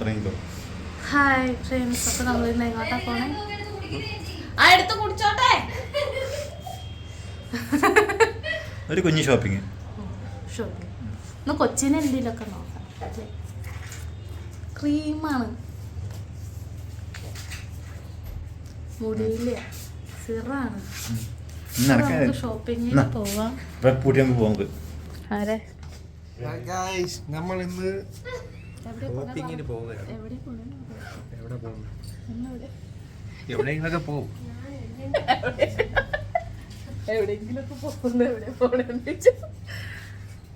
തുടങ്ങിക്കോ hi friends അപ്പൊ നമ്മൾ ഇന്ന് എങ്ങോട്ടാ പോണേ? ആ എടുത്ത് കുടിച്ചോട്ടെ. ഒരു കുഞ്ഞു ഷോപ്പിംഗ് ഷോപ്പിംഗ് ഇന്ന് കൊച്ചിനെ എന്തെങ്കിലുമൊക്കെ നോക്കാം. ക്രീമാണ് മുടിയില്ല. സിറാണ്. ഷോപ്പിങ്ങിന്. പോവാം. ആരെ? ഗായ്സ് നമ്മൾ ഇന്ന് ഷോപ്പിങ്ങിന് പോവുകയാണ്. എവിടെ പോകുന്നു എവിടെയെങ്കിലൊക്കെ പോകുന്നു. എവിടെ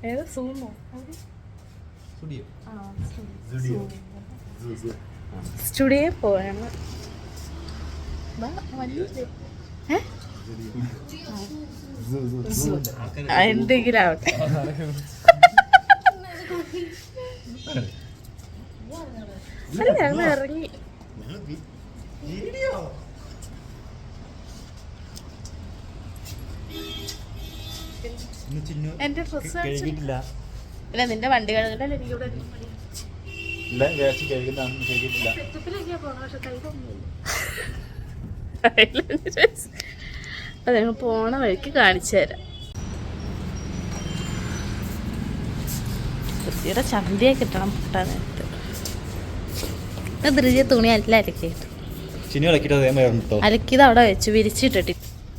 ഏതാ? സൂമോ? സ്റ്റുഡിയോ സ്റ്റുഡിയോ പോവാണ്. എന്തെങ്കിലും ആവട്ടെ. ഞങ്ങൾ ഇറങ്ങി. എന്റെ ഡ്രസ് കഴുകിയിട്ടില്ല. അല്ല നിന്റെ വണ്ടി കഴുകണ്ടല്ലേ എനിക്ക് ഇവിടെ ഇല്ല വേസ്റ്റ് കഴുകുന്നതാണ് കഴുകിയിട്ടില്ല അപ്പൊ ഞങ്ങൾ പോണ വഴിക്ക് കാണിച്ചു തരാം. കൃഷിയുടെ ചന്തിയെ കിട്ടണം പൊട്ടാൻ തുണി അല്ല അലക്കിയിട്ട് ചിനി അലക്കിയത് അവിടെ വെച്ച് വിരിച്ചിട്ടിട്ട്.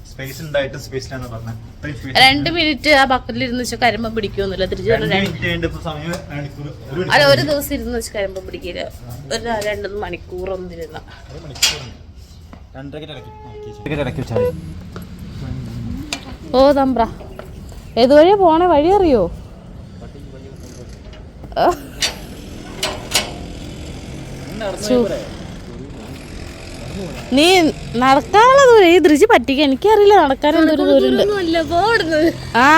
സ്പേസ് ഉണ്ടായിട്ട് സ്പേസിലാണ് പറഞ്ഞത് രണ്ട് മിനിറ്റ് ആ ബക്കറ്റിൽ ഇരുന്ന് വെച്ചാൽ കരിമ്പം പിടിക്കുമെന്നില്ല തിരിച്ചു രണ്ട് രണ്ട് മിനിറ്റ് കഴിഞ്ഞിട്ട് ഇപ്പൊ സമയം മണിക്കൂർ ഒരു അല്ല ഒരു ദിവസം ഇരുന്ന് വെച്ച് കരിമ്പം പിടിക്കില്ല ഒരു രണ്ട് മണിക്കൂർ മതി. ഓ തമ്പ്ര. ഏതുവഴിയാ പോണേ? വഴി അറിയോ. നീ നടക്കാനുള്ള ദൂരം ഈ ദൃശ്യം പറ്റിക്ക. എനിക്കറിയില്ല നടക്കാൻ എന്തൊരു ദൂരമുണ്ട്. ആ.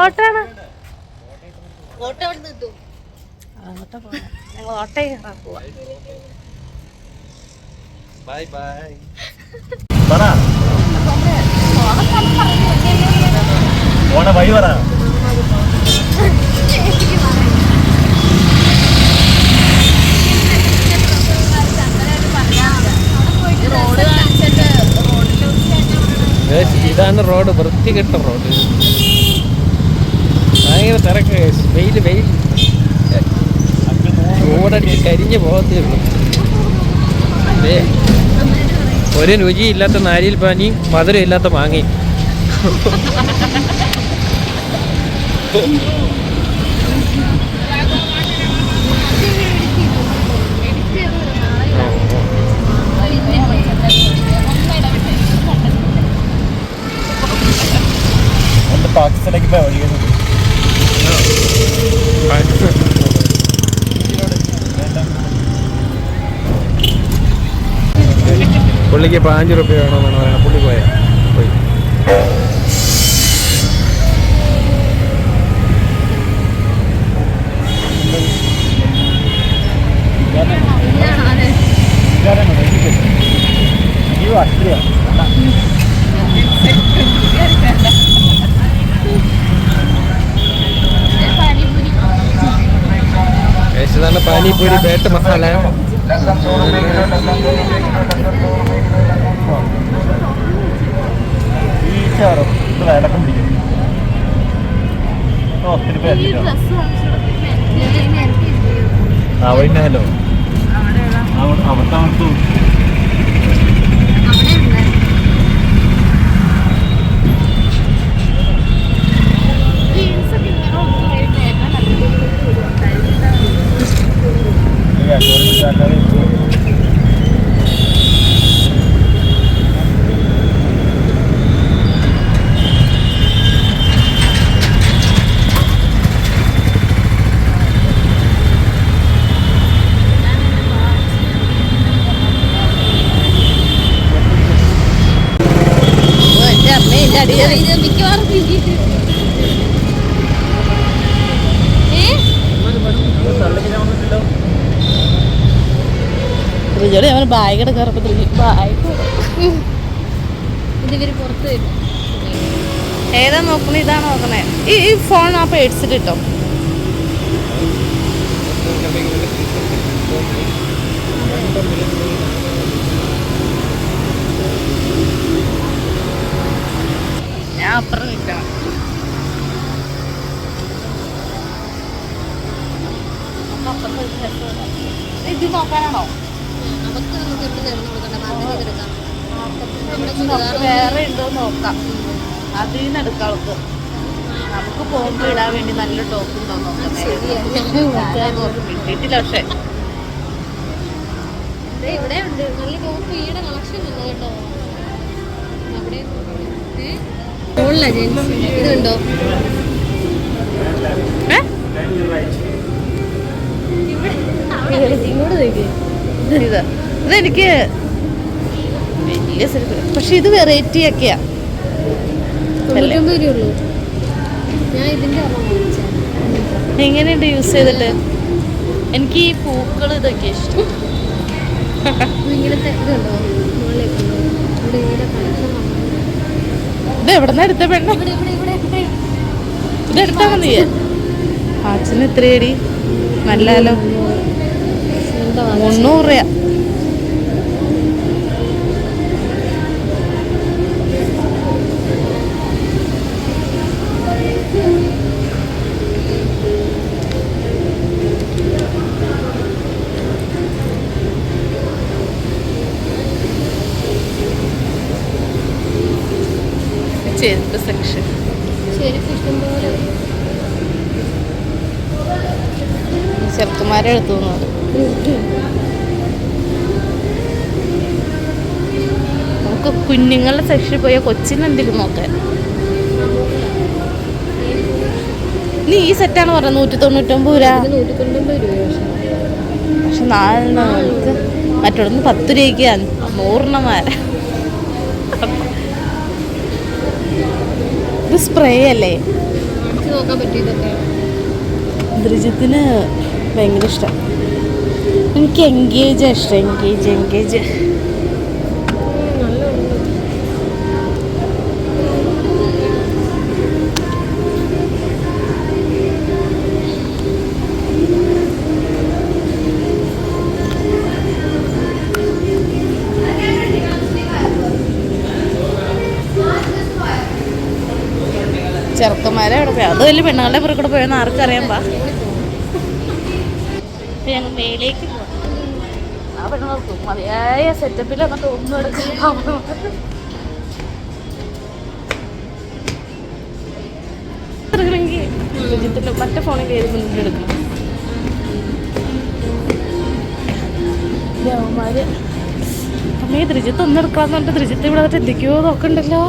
ഓട്ടാണ് ബൈ ബൈ പറ പോണ വഴി പറ. ഇതാണ് റോഡ് വൃത്തികെട്ട റോഡ്. ഭയങ്കര തിരക്ക്. വെയിൽ വെയിൽ ചൂടടിച്ച് കരിഞ്ഞു പോകത്തേ ഉള്ളൂ. രുചി ഒരു രുചിയില്ലാത്ത നാരിയിൽ പാനി മധുരം ഇല്ലാത്ത മാങ്ങി എന്റെ പാകിസ്ഥാനിലേക്ക് പോയി വഴിയുന്നത് പുള്ളിക്ക് ഇപ്പൊ അഞ്ച് റുപ്യ വേണമെന്നാണ് പറയുന്നത്. പുള്ളി പോയ. പോയി. Guys, ഇതാണ് പാനിപൂരി ബേട്ട് മസാല. ഈച്ചാറും അവിടെ മിക്കവാറും ഏതാ നോക്കണേ ഇതാ നോക്കണേ. ഈ ഈ ഫോൺ ആ പേടിച്ചിട്ട് കേട്ടോ അപ്പുറം നിൽക്കണം ഇത് നോക്കാനാണോ? നമുക്ക് നമുക്ക് മാർക്കറ്റിൽ വേറെ ഉണ്ടോ നോക്കാം. അതിൽ നിന്ന് എടുക്കാം അവൾക്ക് നമുക്ക് പോകുമ്പോ ഇടാൻ വേണ്ടി നല്ല ടോപ്പ് ഉണ്ടോ നോക്കാം. കിട്ടിയിട്ടില്ല പക്ഷെ. ഇവിടെ ഉണ്ട് നല്ല ടോപ്പ് ഈടെ കളക്ഷൻ ഉണ്ട് കേട്ടോ. അവിടെ ഏ? ഉള്ള ജെൻസ് ഇത് കണ്ടോ? ഇതെനിക്ക് വലിയ പക്ഷെ ഇത് വെറൈറ്റി ഒക്കെയാ. എങ്ങനെയുണ്ട് യൂസ് ചെയ്തിട്ട്? എനിക്ക് ഈ പൂക്കൾ ഇതൊക്കെ ഇഷ്ടം. ഇങ്ങനത്തെ ഇത് കണ്ടോ മുകളിലേക്ക് ഉണ്ടോ? ഇവിടെ ഈയുടെ കളക്ഷൻ ഇത് എവിടെന്നാ എടുത്ത പെണ്ണ? ഇതെടുത്താ മതി. അച്ഛന് എത്രയടി? നല്ലല്ലോ എന്താ മുന്നൂറ് രൂപ. ചെരുപ്പ് സെക്ഷൻ ചെറുക്കന്മാരെ എടുത്തു തോന്നുന്നത് നമുക്ക് കുഞ്ഞുങ്ങളുടെ സെക്ഷനിൽ പോയാൽ കൊച്ചിന് എന്തെങ്കിലും നോക്കാൻ. നീ ഈ സെറ്റാണ് പറഞ്ഞത് നൂറ്റി തൊണ്ണൂറ്റൊമ്പത് രൂപ. പക്ഷെ നാലെണ്ണം മറ്റൊന്ന് പത്ത് രൂപയ്ക്കാണ് നൂറെണ്ണം ഇത് സ്പ്രേ അല്ലേ? ദ്രിജിത്തിന് ഭയങ്കര ഇഷ്ടം. എനിക്ക് എൻഗേജ് ഇഷ്ടം എൻഗേജ് എൻഗേജ് അത് വലിയ പെണ്ണുങ്ങളുടെ പുറകെ കൂടെ പോയെന്ന് ആർക്കറിയാൻ പാ. മേലേക്ക് ആ മതിയായ സെറ്റപ്പിൽ എന്നിട്ട് ഒന്നും എടുക്കണമെങ്കിൽ രുചിത്തിന്റെ മറ്റേ ഫോണിൽ ഏത് മുന്നിൽ എടുക്കണം. ദേവന്മാര് അമ്മേ ദ്രിജിത്ത് ഒന്നും എടുക്കാന്ന് പറഞ്ഞിട്ട് ദ്രിജിത്ത് ഇവിടെ എന്തൊക്കെയോ നോക്കണ്ടല്ലോ.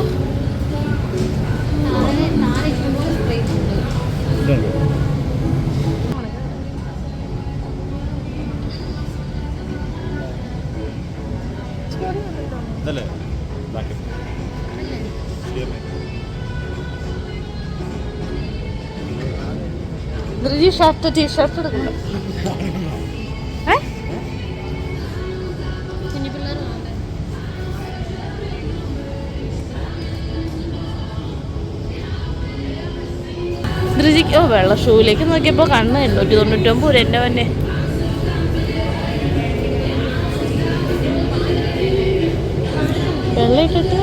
ഇതുണ്ട് ഇതല്ലേ? ബാക്കി ഷർട്ട് ടീ ഷർട്ട് എടുക്കണം. ദ്രിജിക്ക് ഓ വെള്ള ഷൂവിലേക്ക് നോക്കിയപ്പോൾ കണ്ണ് എണ്ണൂറ്റി തൊണ്ണൂറ്റൊമ്പത് രൂപ എന്റെ തന്നെ വെള്ളയിട്ടിട്ട്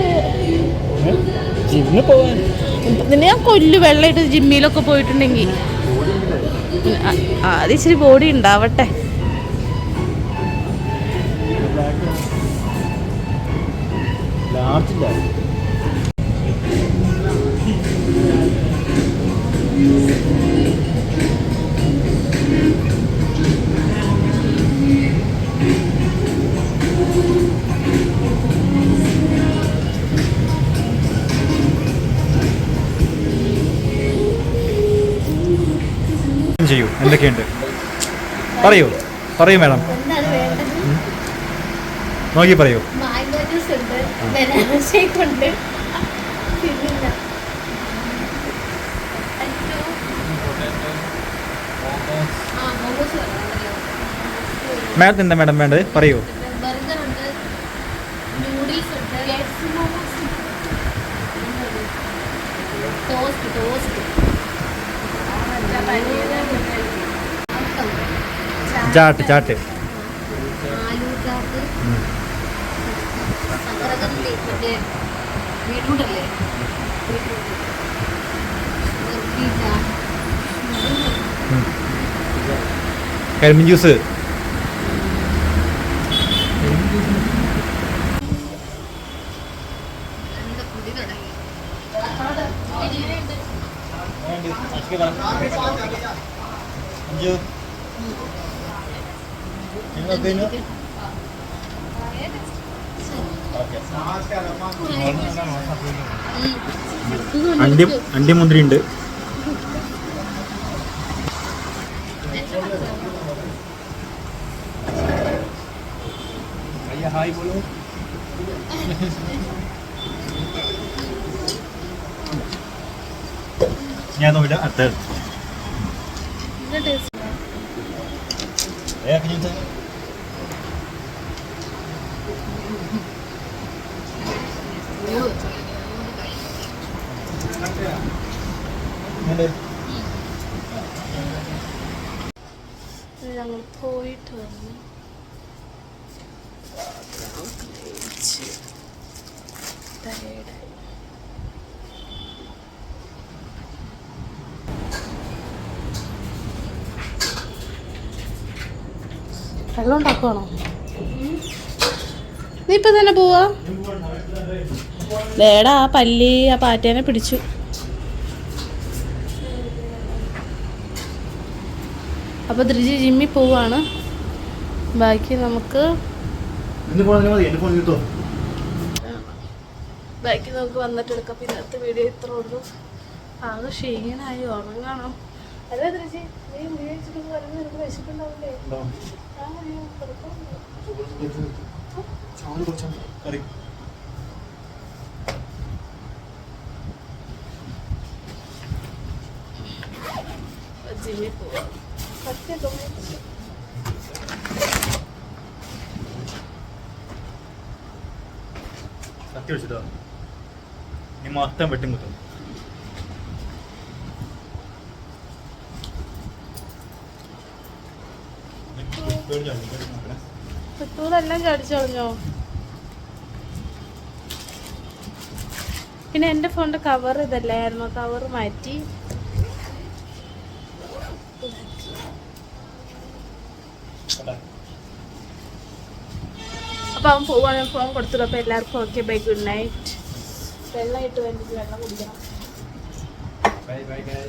നിന്നെ ഞാൻ കൊല്ലു വെള്ളയിട്ട് ജിമ്മിലൊക്കെ പോയിട്ടുണ്ടെങ്കിൽ അത് ആദ്യം ഇച്ചിരി ബോഡി ഉണ്ടാവട്ടെ. ലാർജ് ഇല്ല. ചെയ്യൂ. എന്തൊക്കെയുണ്ട്? പറയൂ. പറയൂ മാഡം. നോക്കി പറയൂ. മാംഗോ ജ്യൂസ് ഉണ്ട് ബനാന ഷേക്ക് ഉണ്ട് മാഡത്തിന് എന്താ മാഡം വേണ്ടത്? പറയൂ. ചാട്ട് ചാട്ട്. കരിമ്പിൻ ജ്യൂസ് അഞ്ചു അണ്ടി അണ്ടി മുന്തിരി ഉണ്ട് ഹായ് ഞാൻ നോക്കിട്ട് അടുത്ത ഏ ഞങ്ങൾ പോയിട്ട് വന്നു ടയേർഡായി വെള്ളം ഉണ്ടാക്കുവാണോ? നീ ഇപ്പൊ തന്നെ പോവാ? വേടാ ആ പല്ലി ആ പാറ്റേനെ പിടിച്ചു. അപ്പൊ ദൃജി ജിമ്മി പോവാണ്. ബാക്കി നമുക്ക് എന്റെ ഫോൺ മതി എന്റെ ഫോൺ കിട്ടോ ബാക്കി നമുക്ക് വന്നിട്ട് എടുക്കാം. പിന്നെ അടുത്ത വീഡിയോ ഇത്ര ഉള്ളൂ. ആകെ ക്ഷീണായി ഉറങ്ങണം. അല്ലേ ധൃതി നീ ഉപയോഗിച്ചിട്ട് വരുമ്പോൾ നിനക്ക് സത്യം ജിമ്മിൽ പോവാം. പറ്റൊക്കെ കത്തി വെച്ചിട്ടോ? മൊത്തം വെട്ടും കുത്തും പിന്നെ എന്റെ ഫോണിന്റെ കവർ ഇതല്ലായിരുന്നു? കവർ മാറ്റി. അപ്പം അവൻ പോവാണ് ഞാൻ ഫോൺ കൊടുത്തു അപ്പോൾ എല്ലാവർക്കും ഓക്കെ ബൈ ഗുഡ് നൈറ്റ് വെള്ളം വേണ്ടിട്ട് വെള്ളം കുടിക്കണം. Bye bye bye